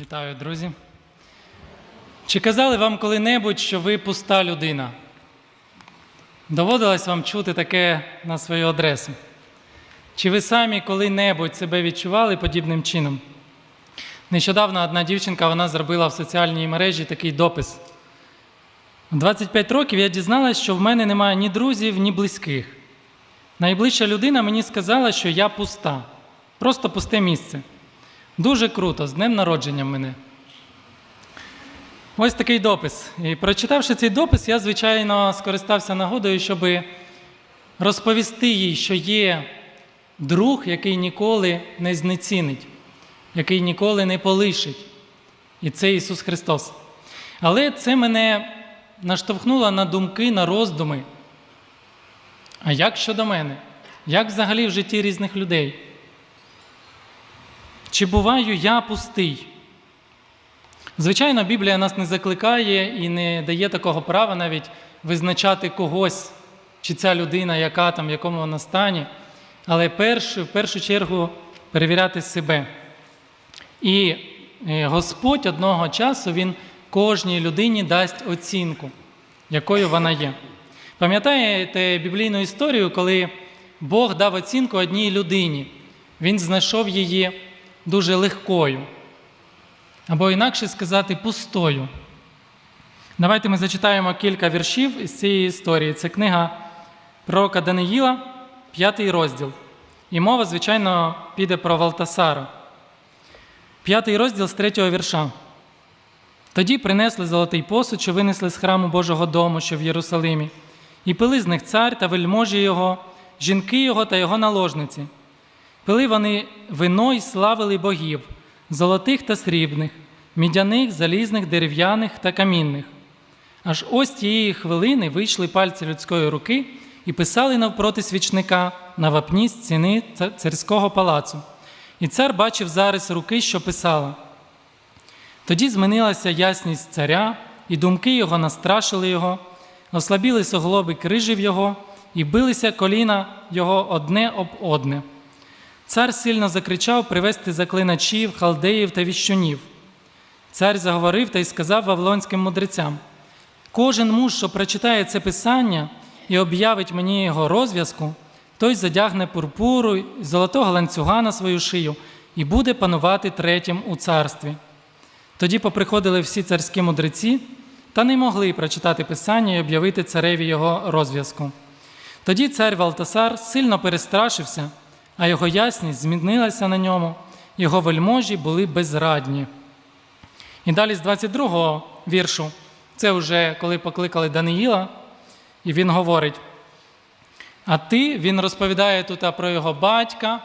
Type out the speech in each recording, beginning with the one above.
Вітаю, друзі. Чи казали вам коли-небудь, що ви пуста людина? Доводилось вам чути таке на свою адресу? Чи ви самі коли-небудь себе відчували подібним чином? Нещодавно одна дівчинка вона зробила в соціальній мережі такий допис. 25 років я дізналась, що в мене немає ні друзів, ні близьких. Найближча людина мені сказала, що я пуста, просто пусте місце. Дуже круто, з днем народження мене. Ось такий допис. І прочитавши цей допис, я, звичайно, скористався нагодою, щоб розповісти їй, що є друг, який ніколи не знецінить, який ніколи не полишить. І це Ісус Христос. Але це мене наштовхнуло на думки, на роздуми. А як щодо мене? Як взагалі в житті різних людей? Чи буваю я пустий? Звичайно, Біблія нас не закликає і не дає такого права навіть визначати когось, чи ця людина, яка там, в якому вона стані, але перш, в першу чергу перевіряти себе. І е, Господь одного часу Він кожній людині дасть оцінку, якою вона є. Пам'ятаєте біблійну історію, коли Бог дав оцінку одній людині, Він знайшов її дуже легкою, або інакше сказати, пустою. Давайте ми зачитаємо кілька віршів із цієї історії. Це книга пророка Даниїла, п'ятий розділ. І мова, звичайно, піде про Валтасара. П'ятий розділ з третього вірша. Тоді принесли золотий посуд, що винесли з храму Божого дому, що в Єрусалимі, і пили з них цар та вельможі його, жінки його та його наложниці. Пили вони вино й славили богів, золотих та срібних, мідяних, залізних, дерев'яних та камінних. Аж ось тієї хвилини вийшли пальці людської руки і писали навпроти свічника на вапні стіни царського палацу. І цар бачив зарис руки, що писала. Тоді змінилася ясність царя, і думки його настрашили його, ослабіли соглоби крижів його, і билися коліна його одне об одне. Цар сильно закричав привести заклиначів, халдеїв та віщунів. Цар заговорив та й сказав вавилонським мудрецям: кожен муж, що прочитає це писання і об'явить мені його розв'язку, той задягне пурпуру й золотого ланцюга на свою шию і буде панувати третім у царстві. Тоді поприходили всі царські мудреці та не могли прочитати писання і об'явити цареві його розв'язку. Тоді цар Валтасар сильно перестрашився, а його ясність змінилася на ньому, його вельможі були безрадні. І далі з 22-го віршу, це вже коли покликали Даниїла, і він говорить: а ти, він розповідає тут про його батька,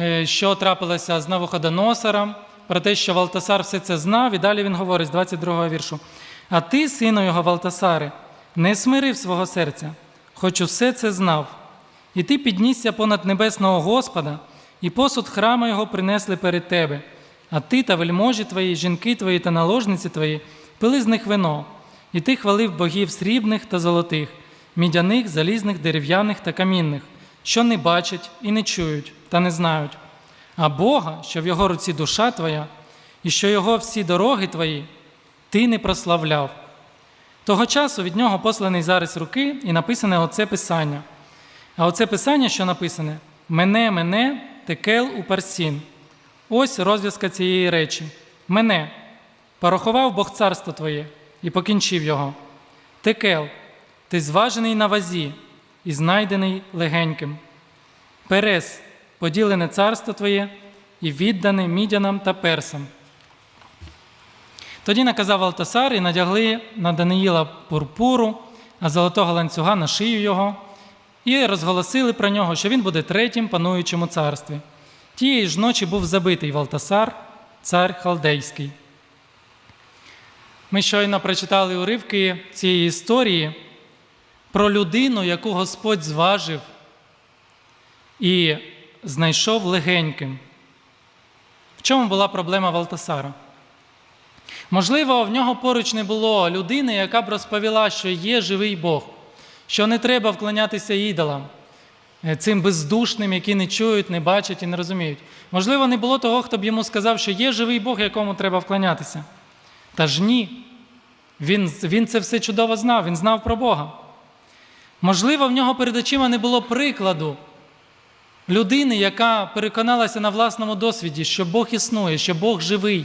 е, що трапилося з Навуходоносором, про те, що Валтасар все це знав, і далі він говорить з 22-го віршу. А ти, сину його Валтасари, не смирив свого серця, хоч усе це знав. І ти піднісся понад небесного Господа, і посуд храма його принесли перед тебе, а ти та вельможі твої, жінки твої та наложниці твої пили з них вино, і ти хвалив богів срібних та золотих, мідяних, залізних, дерев'яних та камінних, що не бачать і не чують, та не знають. А Бога, що в його руці душа твоя, і що його всі дороги твої, ти не прославляв. Того часу від нього посланий зарис руки і написане оце писання. А оце писання, що написане: Мене, мене, текел у парсін. Ось розв'язка цієї речі. Мене порахував Бог царство Твоє і покінчив його. Текел, ти зважений на вазі і знайдений легеньким. Перес, поділене царство Твоє і віддане мідянам та персам. Тоді наказав Алтасар і надягли на Даниїла пурпуру, а золотого ланцюга на шию його, і розголосили про нього, що він буде третім пануючим у царстві. Тієї ж ночі був забитий Валтасар, цар Халдейський. Ми щойно прочитали уривки цієї історії про людину, яку Господь зважив і знайшов легеньким. В чому була проблема Валтасара? Можливо, в нього поруч не було людини, яка б розповіла, що є живий Бог, що не треба вклонятися ідолам, е, цим бездушним, які не чують, не бачать і не розуміють. Можливо, не було того, хто б йому сказав, що є живий Бог, якому треба вклонятися. Та ж ні. Він, він це все чудово знав, він знав про Бога. Можливо, в нього перед очима не було прикладу людини, яка переконалася на власному досвіді, що Бог існує, що Бог живий,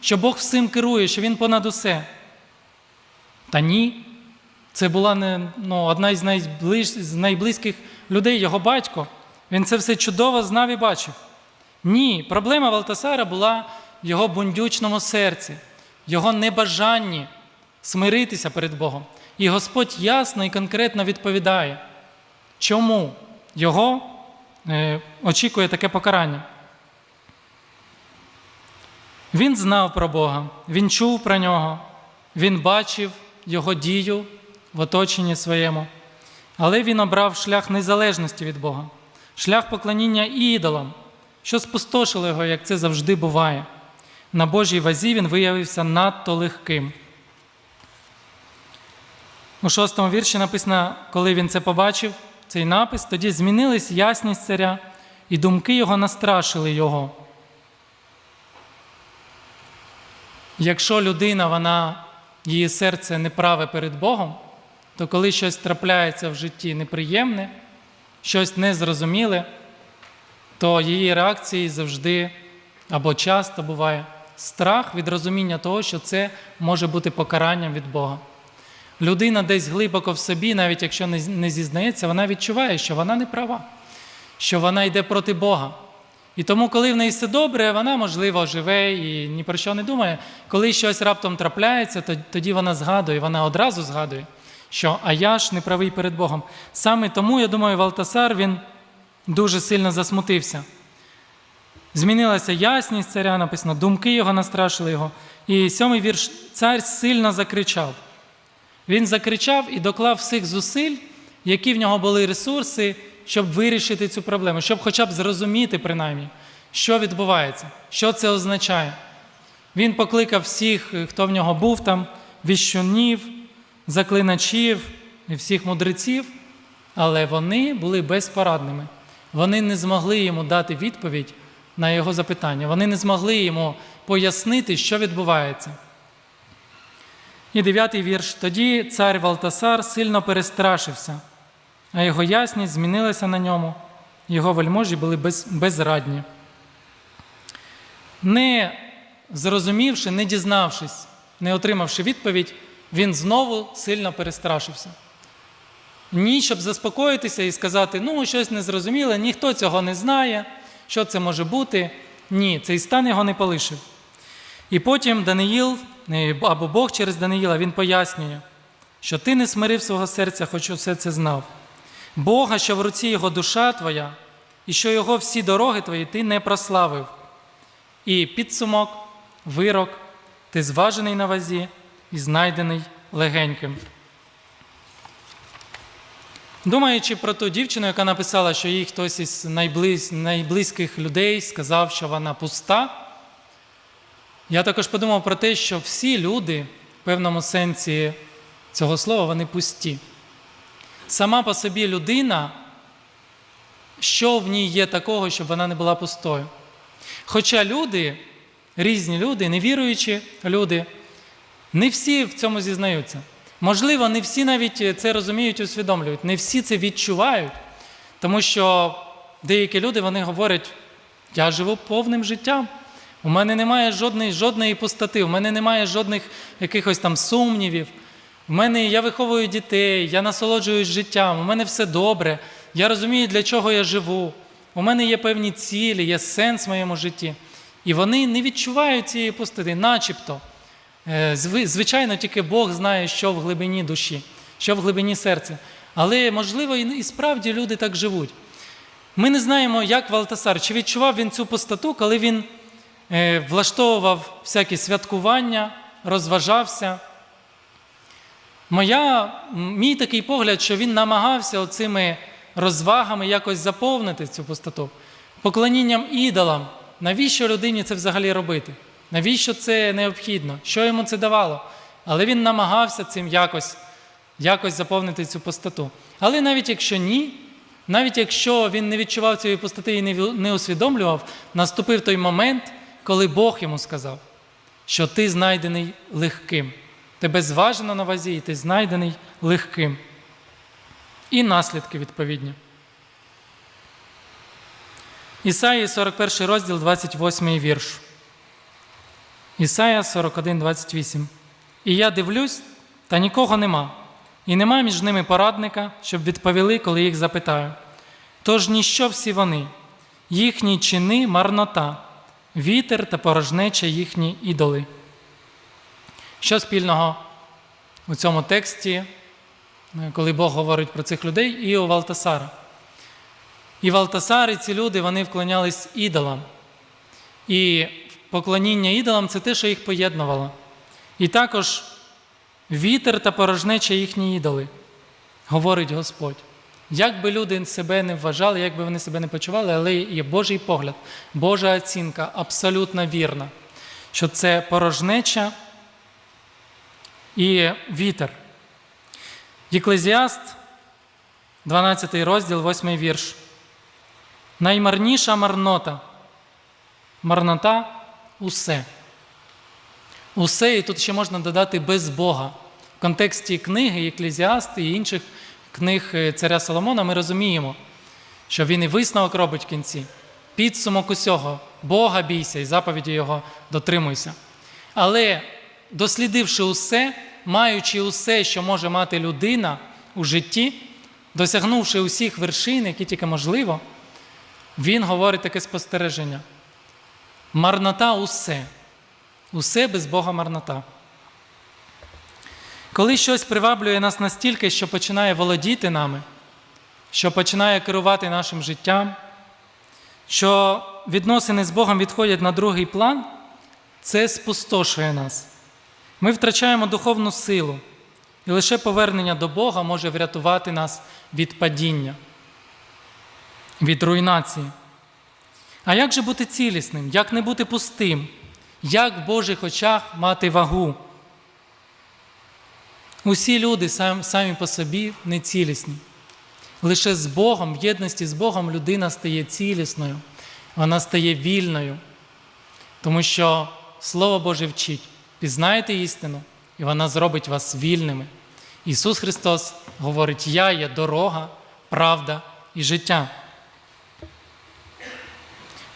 що Бог всім керує, що Він понад усе. Та ні. Це була не, ну, одна із, найближ, з найблизьких людей, його батько. Він це все чудово знав і бачив. Ні, проблема Валтасара була в його бундючному серці, його небажанні смиритися перед Богом. І Господь ясно і конкретно відповідає, чому його е, очікує таке покарання. Він знав про Бога, він чув про нього, він бачив його дію в оточенні своєму, але він обрав шлях незалежності від Бога, шлях поклоніння ідолам, що спустошило його, як це завжди буває. На Божій вазі він виявився надто легким. У шостому вірші написано, коли він це побачив, цей напис, тоді змінилась ясність царя, і думки його настрашили його. Якщо людина, вона, її серце неправе перед Богом, то коли щось трапляється в житті неприємне, щось незрозуміле, то її реакції завжди або часто буває страх від розуміння того, що це може бути покаранням від Бога. Людина десь глибоко в собі, навіть якщо не зізнається, вона відчуває, що вона не права, що вона йде проти Бога. І тому, коли в неї все добре, вона, можливо, живе і ні про що не думає. Коли щось раптом трапляється, тоді вона згадує, вона одразу згадує, що а я ж не правий перед Богом. Саме тому, я думаю, Валтасар він дуже сильно засмутився. Змінилася ясність царя, написано, думки його настрашили його. І сьомий вірш цар сильно закричав. Він закричав і доклав всіх зусиль, які в нього були ресурси, щоб вирішити цю проблему, щоб хоча б зрозуміти, принаймні, що відбувається, що це означає. Він покликав всіх, хто в нього був там, віщунів, заклиначів і всіх мудреців, але вони були безпорадними. Вони не змогли йому дати відповідь на його запитання. Вони не змогли йому пояснити, що відбувається. І дев'ятий вірш. Тоді цар Валтасар сильно перестрашився, а його ясність змінилася на ньому, його вельможі були без, безрадні. Не зрозумівши, не дізнавшись, не отримавши відповідь, він знову сильно перестрашився. Ні, щоб заспокоїтися і сказати, ну, щось незрозуміле, ніхто цього не знає, що це може бути. Ні, цей стан його не полишив. І потім Даниїл, або Бог через Даниїла, він пояснює, що ти не смирив свого серця, хоч усе це знав. Бога, що в руці його душа твоя, і що його всі дороги твої ти не прославив. І підсумок, вирок, ти зважений на вазі і знайдений легеньким. Думаючи про ту дівчину, яка написала, що їй хтось із найблизь, найблизьких людей сказав, що вона пуста, я також подумав про те, що всі люди в певному сенсі цього слова вони пусті. Сама по собі людина, що в ній є такого, щоб вона не була пустою. Хоча люди, різні люди, невіруючі люди, не всі в цьому зізнаються. Можливо, не всі навіть це розуміють і усвідомлюють, не всі це відчувають, тому що деякі люди вони говорять, я живу повним життям. У мене немає жодної жодної пустоти, у мене немає жодних якихось там сумнівів. У мене я виховую дітей, я насолоджуюсь життям, у мене все добре, я розумію, для чого я живу. У мене є певні цілі, є сенс в моєму житті. І вони не відчувають цієї пустоти, начебто. Е, звичайно, тільки Бог знає, що в глибині душі, що в глибині серця. Але, можливо, і справді люди так живуть. Ми не знаємо, як Валтасар, чи відчував він цю пустоту, коли він е, влаштовував всякі святкування, розважався. Моя, Мій такий погляд, що він намагався оцими розвагами якось заповнити цю пустоту, поклонінням ідолам. Навіщо людині це взагалі робити? Навіщо це необхідно? Що йому це давало? Але він намагався цим якось якось заповнити цю пустоту. Але навіть якщо ні, Навіть якщо він не відчував цієї пустоти і не усвідомлював, наступив той момент, коли Бог йому сказав, що ти знайдений легким. Тебе зважено на вазі, і ти знайдений легким. І наслідки відповідні. Ісаї 41 розділ, 28 вірш. Ісая 41, 28. І я дивлюсь, та нікого нема, і нема між ними порадника, щоб відповіли, коли їх запитаю. Тож ніщо всі вони, їхні чини марнота, вітер та порожнеча їхні ідоли. Що спільного у цьому тексті, е, коли Бог говорить про цих людей, і у Валтасара? І Валтасар, і ці люди вони вклонялись ідолам. І поклоніння ідолам це те, що їх поєднувало. І також вітер та порожнеча їхні ідоли, говорить Господь. Як би люди себе не вважали, як би вони себе не почували, але є Божий погляд, Божа оцінка абсолютно вірна, що це порожнеча і вітер. Єклезіаст, 12 розділ, 8 вірш. Наймарніша марнота. Марнота усе. Усе, і тут ще можна додати без Бога. В контексті книги Еклезіаст і інших книг е, царя Соломона ми розуміємо, що він і висновок робить в кінці. Підсумок усього. Бога бійся і заповіді Його дотримуйся. Але дослідивши усе, маючи усе, що може мати людина у житті, досягнувши усіх вершин, які тільки можливо, він говорить таке спостереження. Марнота усе. Усе без Бога марнота. Коли щось приваблює нас настільки, що починає володіти нами, що починає керувати нашим життям, що відносини з Богом відходять на другий план, це спустошує нас. Ми втрачаємо духовну силу, і лише повернення до Бога може врятувати нас від падіння, від руйнації. А як же бути цілісним? Як не бути пустим? Як в Божих очах мати вагу? Усі люди сам- самі по собі нецілісні. Лише з Богом, в єдності з Богом людина стає цілісною, вона стає вільною. Тому що Слово Боже вчить, пізнаєте істину, і вона зробить вас вільними. Ісус Христос говорить: Я є дорога, правда і життя.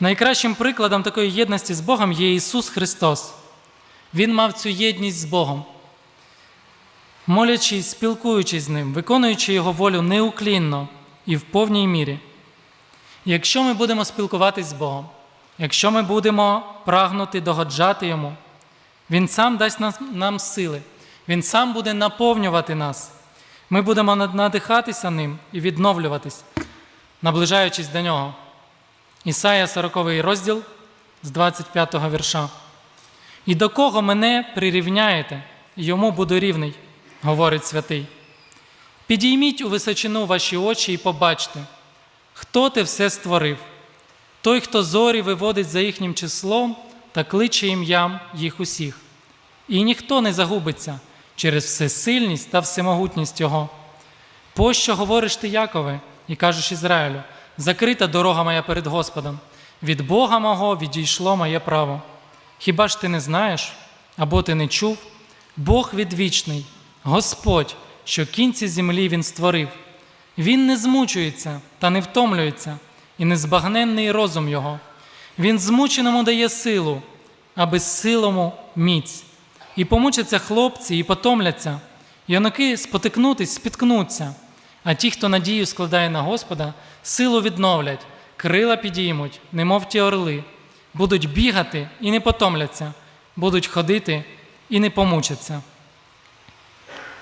Найкращим прикладом такої єдності з Богом є Ісус Христос. Він мав цю єдність з Богом. Молячись, спілкуючись з Ним, виконуючи Його волю неуклінно і в повній мірі. Якщо ми будемо спілкуватись з Богом, якщо ми будемо прагнути догоджати Йому, Він сам дасть нам сили, Він сам буде наповнювати нас. Ми будемо надихатися ним і відновлюватись, наближаючись до Нього. Ісая 40 розділ з 25 вірша. І до кого мене прирівняєте, йому буду рівний, говорить святий. Підійміть у височину ваші очі і побачте, хто те все створив, той, хто зорі виводить за їхнім числом та кличе ім'ям їх усіх. І ніхто не загубиться через всесильність та всемогутність Його. Пощо говориш ти, Якове, і кажеш Ізраїлю, закрита дорога моя перед Господом, від Бога мого відійшло моє право. Хіба ж ти не знаєш або ти не чув? Бог відвічний, Господь, що кінці землі Він створив. Він не змучується та не втомлюється, і незбагненний розум Його. Він змученому дає силу, а безсилому міць. І помучаться хлопці, і потомляться, юнаки спотикнутись, спіткнуться. А ті, хто надію складає на Господа, силу відновлять, крила підіймуть, немов ті орли, будуть бігати і не потомляться, будуть ходити і не помучаться.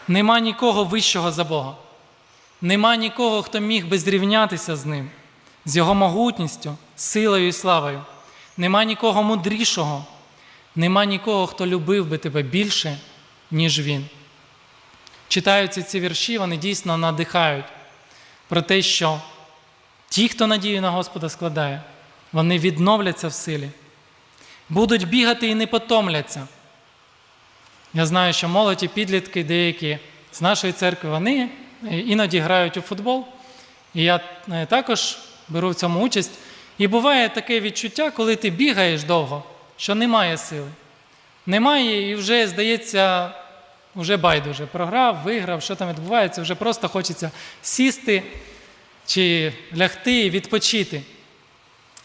Нема нікого вищого за Бога. Нема нікого, хто міг би зрівнятися з ним, з його могутністю, силою і славою. Нема нікого мудрішого, нема нікого, хто любив би тебе більше, ніж він. Читаються ці вірші, вони дійсно надихають про те, що ті, хто надію на Господа складає, вони відновляться в силі, будуть бігати і не потомляться. Я знаю, що молоді підлітки деякі з нашої церкви, вони іноді грають у футбол, І я е, також беру в цьому участь. І буває таке відчуття, коли ти бігаєш довго, що немає сили. Немає, і вже, здається, вже байдуже. Програв, виграв, що там відбувається, вже просто хочеться сісти чи лягти і відпочити.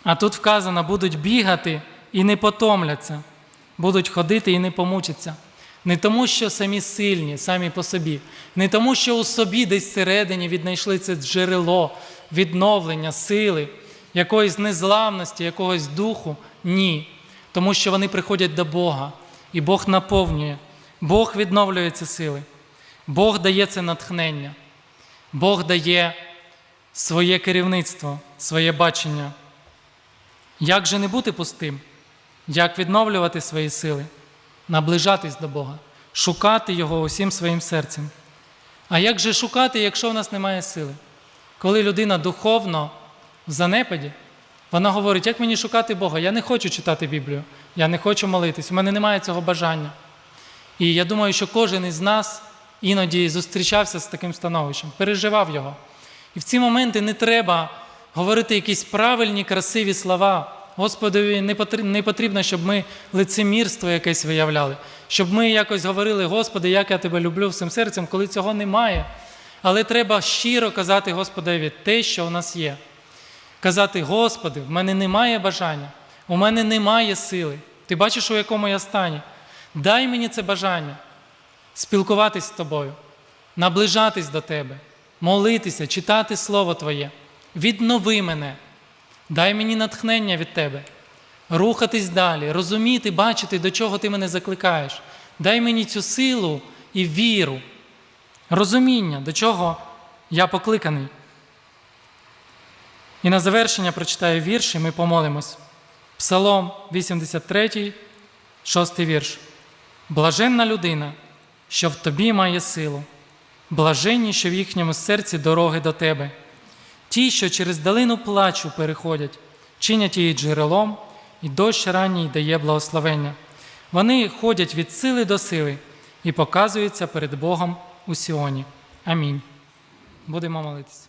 А тут вказано, будуть бігати і не потомляться, будуть ходити і не помучаться. Не тому, що самі сильні, самі по собі, не тому, що у собі десь всередині віднайшли це джерело відновлення, сили, якоїсь незламності, якогось духу. Ні. Тому що вони приходять до Бога, і Бог наповнює, Бог відновлює ці сили, Бог дає це натхнення, Бог дає своє керівництво, своє бачення. Як же не бути пустим? Як відновлювати свої сили, наближатись до Бога, шукати Його усім своїм серцем. А як же шукати, якщо в нас немає сили? Коли людина духовно в занепаді, вона говорить, як мені шукати Бога? Я не хочу читати Біблію, я не хочу молитись, у мене немає цього бажання. І я думаю, що кожен із нас іноді зустрічався з таким становищем, переживав його. І в ці моменти не треба говорити якісь правильні, красиві слова. Господові не потрібно, щоб ми лицемірство якесь виявляли, щоб ми якось говорили, Господи, як я тебе люблю всім серцем, коли цього немає. Але треба щиро казати Господові те, що у нас є. Казати, Господи, в мене немає бажання, у мене немає сили. Ти бачиш, у якому я стані. Дай мені це бажання спілкуватись з тобою, наближатись до Тебе, молитися, читати Слово Твоє. Віднови мене, дай мені натхнення від Тебе, рухатись далі, розуміти, бачити, до чого ти мене закликаєш. Дай мені цю силу і віру, розуміння, до чого я покликаний. І на завершення прочитаю вірш, і ми помолимось. Псалом 83, 6 вірш. Блаженна людина, що в тобі має силу, блаженні, що в їхньому серці дороги до тебе. Ті, що через долину плачу переходять, чинять її джерелом, і дощ ранній дає благословення. Вони ходять від сили до сили і показуються перед Богом у Сіоні. Амінь. Будемо молитися.